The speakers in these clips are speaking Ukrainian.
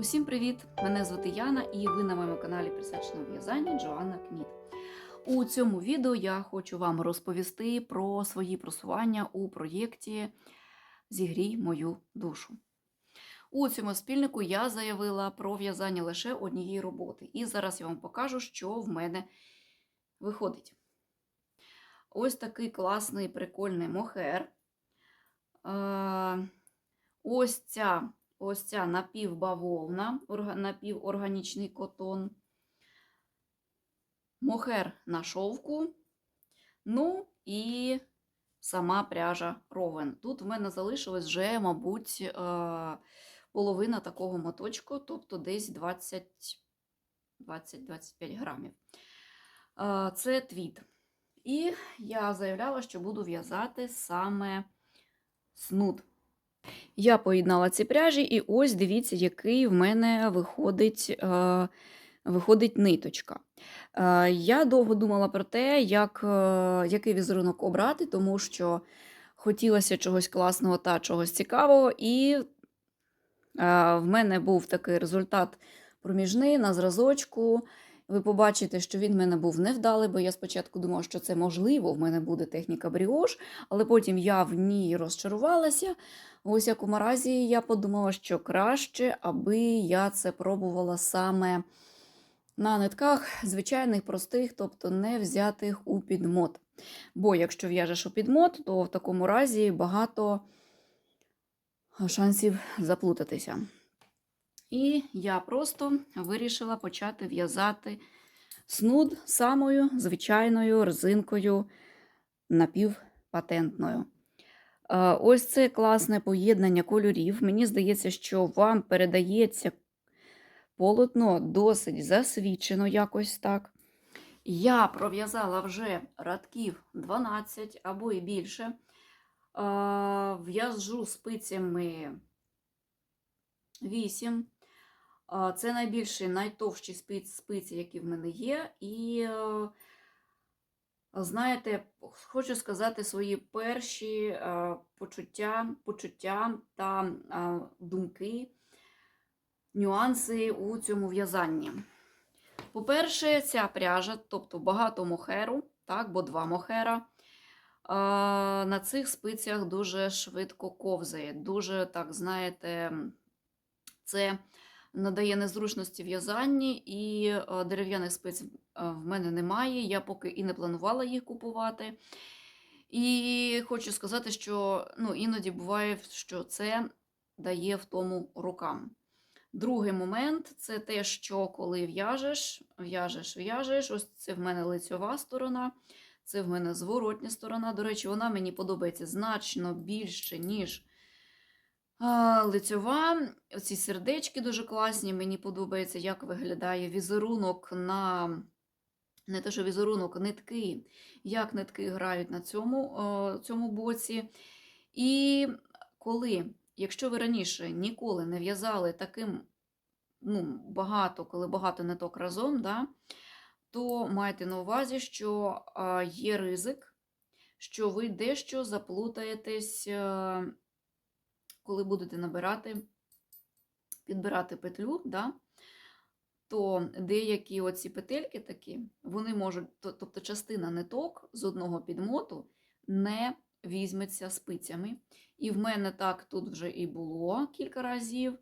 Усім привіт! Мене звати Яна і ви на моєму каналі присвяченому в'язанню Джоанна Кніт. У цьому відео я хочу вам розповісти про свої просування у проєкті Зігрій мою душу. У цьому спільнику я заявила про в'язання лише однієї роботи. І зараз я вам покажу, що в мене виходить. Ось такий класний прикольний мохер. Е, Ось ця ось ця напівбавовна, напіворганічний котон, мохер на шовку, ну і сама пряжа ровен. Тут в мене залишилось вже, мабуть, е, половина такого моточку, тобто десь 20 20-25 грамів. Е, Це твіт. І я заявляла, що буду в'язати саме снуд. Я поєднала ці пряжі, і ось дивіться, який в мене виходить, е, виходить ниточка. Е, я довго думала про те, як, е, який візерунок обрати, тому що хотілося чогось класного та чогось цікавого, і в мене був такий результат проміжний на зразочку. Ви побачите, що він в мене був невдалий, бо я спочатку думала, що це можливо, в мене буде техніка бріош, але потім я в ній розчарувалася. У всякому разі, я подумала, що краще, аби я це пробувала саме на нитках звичайних, простих, тобто не взятих у підмот. Бо якщо в'яжеш у підмот, то в такому разі багато шансів заплутатися. І я просто вирішила почати в'язати снуд самою звичайною резинкою напівпатентною. Е, Ось це класне поєднання кольорів. Мені здається, що вам передається полотно досить засвічено якось так. Я пров'язала вже радків 12 або і більше. Е, В'яжу спицями 8. Це найбільші, найтовщі спиці, які в мене є. І е, Знаєте, хочу сказати свої перші е, почуття, почуття та е, думки, нюанси у цьому в'язанні. По-перше, ця пряжа, тобто багато мохеру, так, бо два мохера, на цих спицях дуже швидко ковзає. Дуже, так, знаєте, це надає незручності в'язанні, і е, дерев'яних спиць е, в мене немає. Я поки і не планувала їх купувати. І хочу сказати, що ну, іноді буває, що це дає в тому рукам. Другий момент це те, що коли в'яжеш, в'яжеш, в'яжеш, ось це в мене лицьова сторона, це в мене зворотня сторона. До речі, вона мені подобається значно більше, ніж лицьова. Оці сердечки дуже класні. Мені подобається, як виглядає візерунок на не те, що візерунок, нитки, як нитки грають на цьому, цьому боці. І коли, якщо ви раніше ніколи не в'язали таким ну, багато, коли багато ниток разом, да, то майте на увазі, що є ризик, що ви дещо заплутаєтесь, е, коли будете набирати, підбирати петлю. Да, то деякі оці петельки такі, вони можуть, тобто частина ниток з одного підмоту не візьметься спицями. І в мене так тут вже і було кілька разів.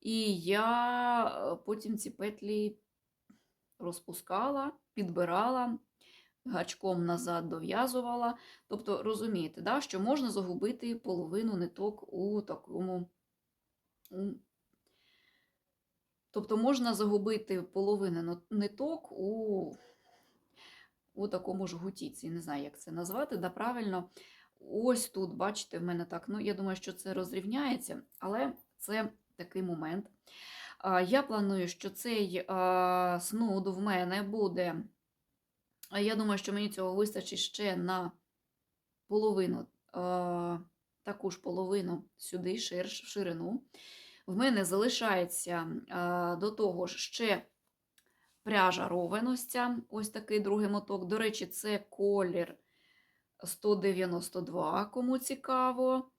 І я е, потім ці петлі розпускала, підбирала, гачком назад дов'язувала. Тобто, розумієте, да, що можна загубити половину ниток у такому. Тобто можна загубити половину ниток у, у такому ж гутіці. Не знаю, як це назвати, да, правильно. Ось тут, бачите, в мене так. Ну, я думаю, що це розрівняється, але це такий момент. Я планую, що цей снуд в мене буде. Я думаю, що мені цього вистачить ще на половину, таку ж половину сюди, шир, в ширину. В мене залишається до того ж ще пряжа ровеностя, ось такий другий моток. До речі, це колір 192, кому цікаво.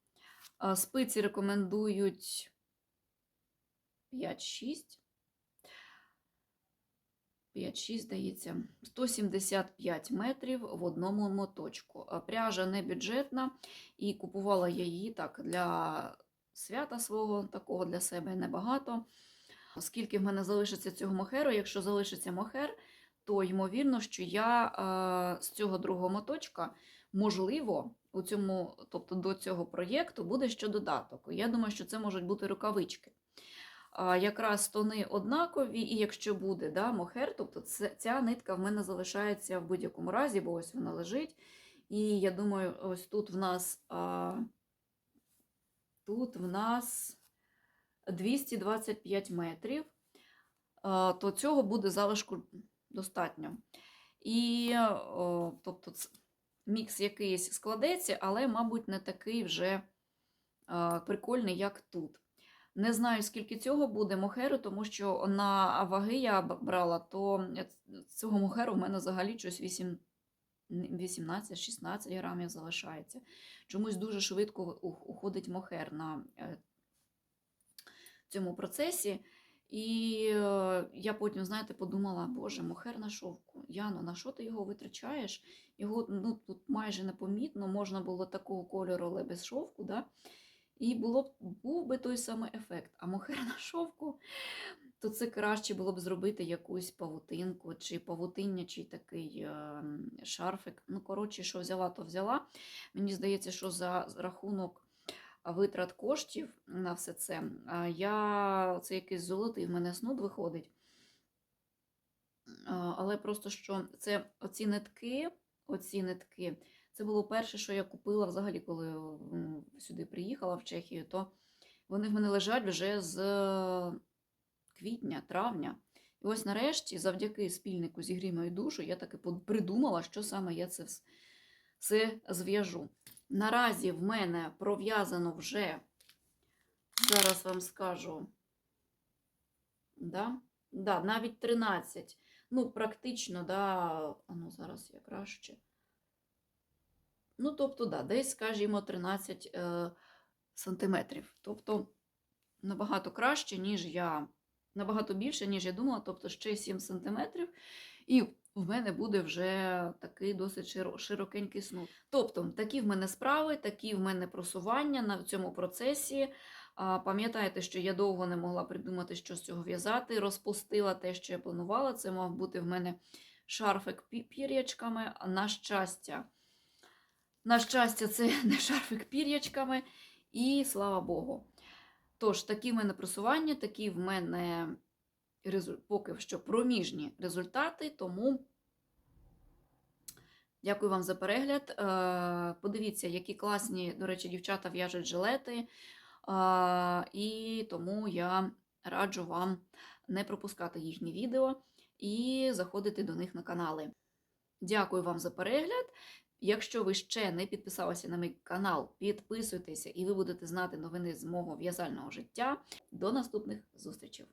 Спиці рекомендують 5-6. 5-6, здається, 175 метрів в одному моточку. Пряжа не бюджетна, і купувала я її так для свята свого, такого для себе небагато. Оскільки в мене залишиться цього мохеру, якщо залишиться мохер, то ймовірно, що я е, з цього другого моточка, можливо, у цьому, тобто до цього проєкту буде ще додаток. Я думаю, що це можуть бути рукавички. Якраз тони однакові, і якщо буде да, мохер, тобто ця нитка в мене залишається в будь-якому разі, бо ось вона лежить. І я думаю, ось тут в нас, а, тут в нас 225 метрів, а, то цього буде залишку достатньо. І, о, тобто, мікс якийсь складеться, але, мабуть, не такий вже а, прикольний, як тут. Не знаю, скільки цього буде мохеру, тому що на ваги я брала, то цього мохеру в мене взагалі щось 8, 18-16 грамів залишається. Чомусь дуже швидко уходить мохер на е, цьому процесі. І е, я потім, знаєте, подумала, боже, мохер на шовку. Яно, на що ти його витрачаєш? Його ну, тут майже непомітно, можна було такого кольору, але без шовку. Да? І було б, був би той самий ефект. А мохер на шовку, то це краще було б зробити якусь павутинку, чи павутиння, чи такий е, шарфик. Ну, коротше, що взяла, то взяла. Мені здається, що за рахунок витрат коштів на все це, я це якийсь золотий в мене снуд виходить. Але просто що це оці нитки, оці нитки, це було перше, що я купила взагалі, коли сюди приїхала в Чехію, то вони в мене лежать вже з квітня, травня. І ось нарешті, завдяки спільнику зігрій мою душу, я таки придумала, що саме я це вс- все зв'яжу. Наразі в мене пров'язано вже, зараз вам скажу, да? Да, навіть 13. Ну, практично, да, ну зараз я краще. Ну, тобто, да, десь, скажімо, 13 е, сантиметрів. Тобто, набагато краще, ніж я, набагато більше, ніж я думала, тобто ще 7 сантиметрів. І в мене буде вже такий досить широкенький снуд. Тобто, такі в мене справи, такі в мене просування на цьому процесі. Пам'ятаєте, що я довго не могла придумати, що з цього в'язати. Розпустила те, що я планувала. Це мав бути в мене шарфик пір'ячками. На щастя, на щастя, це не шарфик пір'ячками. І слава Богу. Тож, такі в мене просування, такі в мене поки що проміжні результати, тому дякую вам за перегляд. Е, Подивіться, які класні, до речі, дівчата в'яжуть жилети. Е, І тому я раджу вам не пропускати їхні відео і заходити до них на канали. Дякую вам за перегляд. Якщо ви ще не підписалися на мій канал, підписуйтеся і ви будете знати новини з мого в'язального життя. До наступних зустрічей!